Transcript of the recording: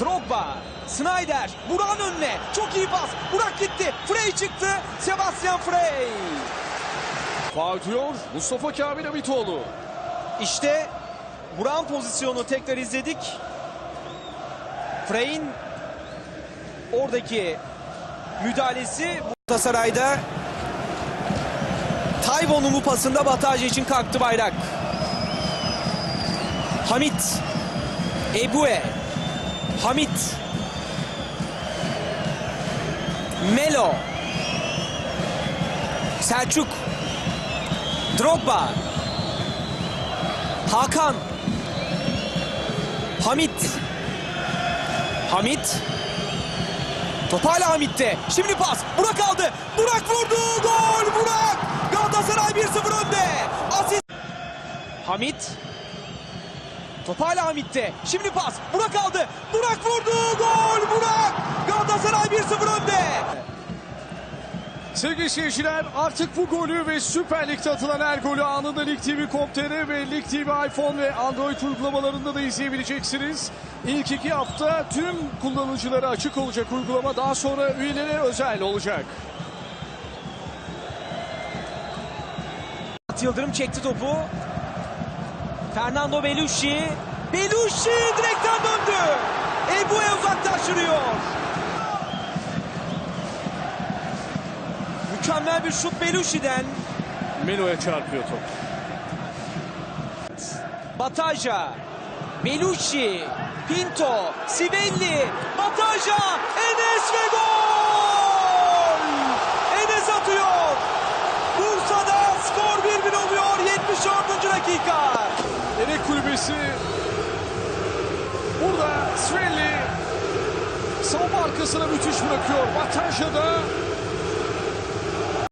Drogba, Snyder, Burak'ın önüne. Çok iyi pas. Burak gitti. Frey çıktı. Sebastian Frey. Faul diyor Mustafa Kamil Hamitoğlu. İşte Burak'ın pozisyonu tekrar izledik. Frey'in oradaki müdahalesi Galatasaray'da Tayvon'un bu pasında Bataj için kalktı bayrak. Hamit Ebue Hamit Melo Selçuk Drogba Hakan Hamit Hamit Top hala Hamit'te. Şimdi pas. Burak aldı. Burak vurdu. Gol. Burak. Galatasaray 1-0 önde. Asist. Hamit. Top hala Hamit'te. Şimdi pas. Burak aldı. Burak vurdu. Gol. Burak. Galatasaray 1-0 önde. Sevgili seyirciler artık bu golü ve Süper Lig'de atılan her golü anında Lig TV.com.tr ve Lig TV iPhone ve Android uygulamalarında da izleyebileceksiniz. İlk iki hafta tüm kullanıcılara açık olacak uygulama daha sonra üyelere özel olacak. Yıldırım çekti topu. Fernando Belushi. Belushi direkten döndü. Ebu'ya uzaklaştırıyor. Mükemmel bir şut Belushi'den. Melo'ya çarpıyor top. Bataja. Belushi. Pinto. Sivelli. Bataja. Enes ve gol! Enes atıyor. Bursa'da skor 1-1 oluyor 74. dakika. Kulübesi burada Svelli savunma arkasına müthiş bırakıyor. Bataja'da